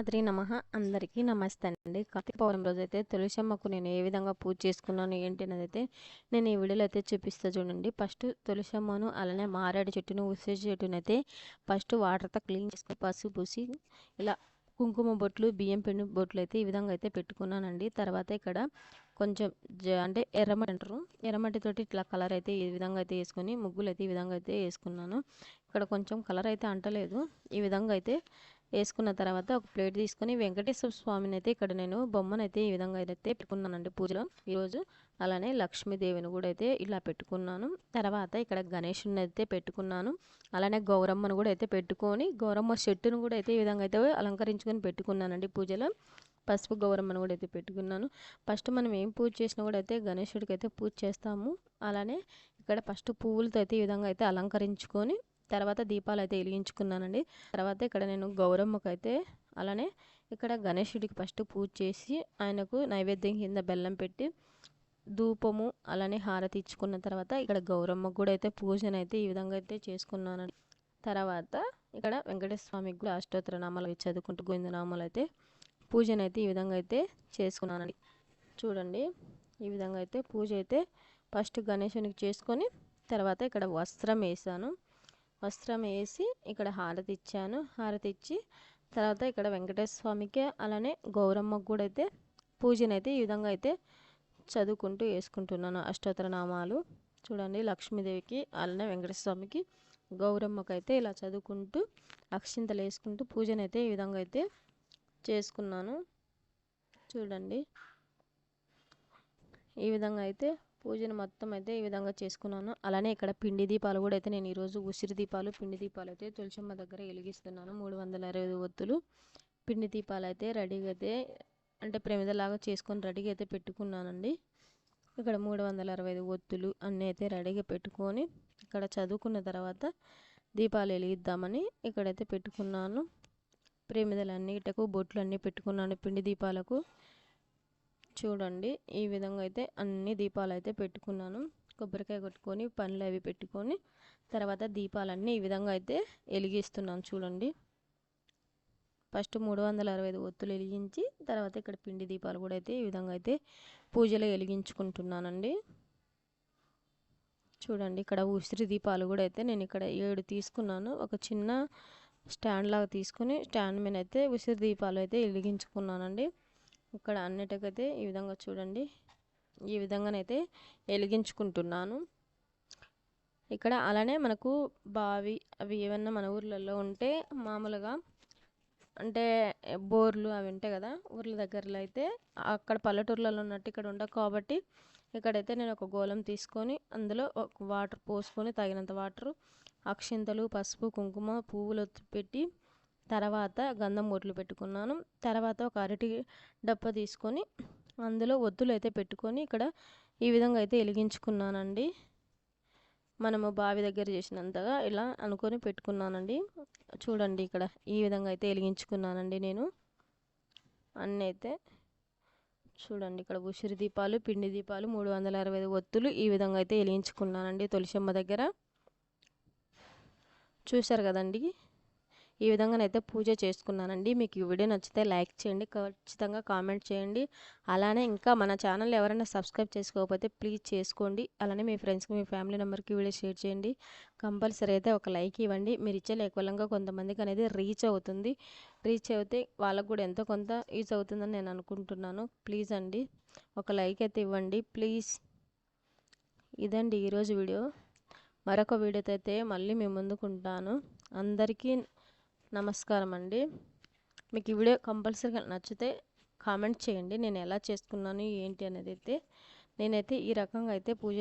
అద్రి నమ. అందరికీ నమస్తే అండి కార్తీక పౌర్ణమి రోజు అయితే తులసమ్మకు నేను ఏ విధంగా పూజ చేసుకున్నాను ఏంటి అనేది అయితే నేను ఈ వీడియోలో అయితే చూపిస్తా చూడండి. ఫస్ట్ తులసమ్మను అలానే మారేడు చెట్టును ఉసిరి చెట్టును అయితే ఫస్ట్ వాటర్తో క్లీన్ చేసుకుని పసుపు పూసి ఇలా కుంకుమ బొట్లు బియ్యం పిండి బొట్లు అయితే ఈ విధంగా అయితే పెట్టుకున్నానండి. తర్వాత ఇక్కడ కొంచెం జ అంటే ఎర్రమట్టి అంటారు. ఎర్రమట్టితోటి ఇట్లా కలర్ అయితే ఈ విధంగా అయితే వేసుకొని ముగ్గులు అయితే ఈ విధంగా అయితే వేసుకున్నాను. ఇక్కడ కొంచెం కలర్ అయితే అంటలేదు. ఈ విధంగా అయితే వేసుకున్న తర్వాత ఒక ప్లేట్ తీసుకొని వెంకటేశ్వర స్వామిని అయితే ఇక్కడ నేను బొమ్మను అయితే ఈ విధంగా అయితే పెట్టుకున్నానండి పూజలో. ఈరోజు అలానే లక్ష్మీదేవిని కూడా అయితే ఇలా పెట్టుకున్నాను. తర్వాత ఇక్కడ గణేషుని అయితే పెట్టుకున్నాను. అలానే గౌరమ్మను కూడా అయితే పెట్టుకొని గౌరమ్మ చెట్టును కూడా అయితే ఈ విధంగా అయితే అలంకరించుకొని పెట్టుకున్నానండి పూజలో. పసుపు గౌరమ్మను కూడా అయితే పెట్టుకున్నాను. ఫస్ట్ మనం ఏం పూజ చేసినా కూడా అయితే గణేశుడికి అయితే పూజ చేస్తాము. అలానే ఇక్కడ ఫస్ట్ పువ్వులతో అయితే ఈ విధంగా అయితే అలంకరించుకొని తర్వాత దీపాలు అయితే వెలిగించుకున్నానండి. తర్వాత ఇక్కడ నేను గౌరమ్మకు అయితే అలానే ఇక్కడ గణేశుడికి ఫస్ట్ పూజ చేసి ఆయనకు నైవేద్యం కింద బెల్లం పెట్టి ధూపము అలానే హారతి ఇచ్చుకున్న తర్వాత ఇక్కడ గౌరమ్మకు కూడా అయితే పూజను అయితే ఈ విధంగా అయితే చేసుకున్నానండి. తర్వాత ఇక్కడ వెంకటేశ్వర స్వామికి కూడా అష్టోత్తర నామాలు చదువుకుంటూ గోవిందనామాలు అయితే పూజను అయితే ఈ విధంగా అయితే చేసుకున్నానండి. చూడండి ఈ విధంగా అయితే పూజ అయితే ఫస్ట్ గణేశునికి చేసుకొని తర్వాత ఇక్కడ వస్త్రం వేసాను. వస్త్రం వేసి ఇక్కడ హారతి ఇచ్చాను. హారతి ఇచ్చి తర్వాత ఇక్కడ వెంకటేశ్వర స్వామికి అలానే గౌరమ్మకు కూడా అయితే పూజనైతే ఈ విధంగా అయితే చదువుకుంటూ వేసుకుంటున్నాను అష్టోత్తర నామాలు. చూడండి లక్ష్మీదేవికి అలానే వెంకటేశ్వర స్వామికి గౌరమ్మకు అయితే ఇలా చదువుకుంటూ అక్షింతలు వేసుకుంటూ పూజనైతే ఈ విధంగా అయితే చేసుకున్నాను. చూడండి ఈ విధంగా అయితే పూజను మొత్తం అయితే ఈ విధంగా చేసుకున్నాను. అలానే ఇక్కడ పిండి దీపాలు కూడా అయితే నేను ఈరోజు ఉసిరి దీపాలు పిండి దీపాలు అయితే తులసమ్మ దగ్గర వెలిగిస్తున్నాను. మూడు వందల అరవై ఒత్తులు పిండి దీపాలు అయితే రెడీగా అయితే అంటే ప్రమిదలాగా చేసుకొని రెడీగా అయితే పెట్టుకున్నానండి. ఇక్కడ మూడు వందల అరవై ఐదు ఒత్తులు అన్నీ అయితే రెడీగా పెట్టుకొని ఇక్కడ చదువుకున్న తర్వాత దీపాలు వెలిగిద్దామని ఇక్కడైతే పెట్టుకున్నాను. ప్రమిదలన్నిటకు బొట్లు అన్నీ పెట్టుకున్నాను పిండి దీపాలకు. చూడండి. ఈ విధంగా అయితే అన్ని దీపాలు అయితే పెట్టుకున్నాను. కొబ్బరికాయ కొట్టుకొని పండ్లు అవి పెట్టుకొని తర్వాత దీపాలన్నీ ఈ విధంగా అయితే వెలిగిస్తున్నాను చూడండి. ఫస్ట్ మూడు వందల అరవై ఐదు ఒత్తులు వెలిగించి తర్వాత ఇక్కడ పిండి దీపాలు కూడా అయితే ఈ విధంగా అయితే పూజలో వెలిగించుకుంటున్నానండి. చూడండి ఇక్కడ ఉసిరి దీపాలు కూడా అయితే నేను ఇక్కడ ఏడు తీసుకున్నాను. ఒక చిన్న స్టాండ్ లాగా తీసుకొని స్టాండ్ మీద అయితే ఉసిరి దీపాలు అయితే వెలిగించుకున్నానండి. ఇక్కడ అన్నిటికైతే ఈ విధంగా చూడండి. ఈ విధంగానైతే వెలిగించుకుంటున్నాను. ఇక్కడ అలానే మనకు బావి అవి ఏమన్నా మన ఊర్లలో ఉంటే మామూలుగా అంటే బోర్లు అవి ఉంటాయి కదా ఊర్ల దగ్గరలో అయితే అక్కడ పల్లెటూర్లలో ఉన్నట్టు ఇక్కడ ఉండవు కాబట్టి ఇక్కడైతే నేను ఒక గోళం తీసుకొని అందులో ఒక వాటర్ పోసుకొని తగినంత వాటరు అక్షింతలు పసుపు కుంకుమ పువ్వులు పెట్టి తర్వాత గంధం బొట్లు పెట్టుకున్నాను. తర్వాత ఒక అరటి డప్ప తీసుకొని అందులో ఒత్తులు అయితే పెట్టుకొని ఇక్కడ ఈ విధంగా అయితే వెలిగించుకున్నానండి. మనము బావి దగ్గర చేసినంతగా ఇలా అనుకొని పెట్టుకున్నానండి. చూడండి ఇక్కడ ఈ విధంగా అయితే వెలిగించుకున్నానండి నేను. అన్నీ అయితే చూడండి ఇక్కడ ఉసిరి దీపాలు పిండి దీపాలు మూడు వందల అరవై ఐదు ఒత్తులు ఈ విధంగా అయితే వెలిగించుకున్నానండి తులసమ్మ దగ్గర. చూశారు కదండి? ఈ విధంగానైతే పూజ చేసుకున్నానండి. మీకు ఈ వీడియో నచ్చితే లైక్ చేయండి ఖచ్చితంగా కామెంట్ చేయండి. అలానే ఇంకా మన ఛానల్ ఎవరైనా సబ్స్క్రైబ్ చేసుకోకపోతే ప్లీజ్ చేసుకోండి. అలానే మీ ఫ్రెండ్స్కి మీ ఫ్యామిలీ నెంబర్కి వీడియో షేర్ చేయండి. కంపల్సరీ అయితే ఒక లైక్ ఇవ్వండి. మీరు ఇచ్చే లైక్ కొంతమందికి అనేది రీచ్ అవుతుంది. రీచ్ అయితే వాళ్ళకు కూడా ఎంతో కొంత యూజ్ అవుతుందని నేను అనుకుంటున్నాను. ప్లీజ్ అండి ఒక లైక్ అయితే ఇవ్వండి. ప్లీజ్. ఇదండి ఈరోజు వీడియో. మరొక వీడియోతో అయితే మళ్ళీ మేము ముందుకుంటాను. అందరికీ నమస్కారం అండి మీకు ఈ వీడియో కంపల్సరీగా నచ్చితే కామెంట్ చేయండి. నేను ఎలా చేసుకున్నాను ఏంటి అనేది అయితే నేనైతే ఈ రకంగా అయితే పూజ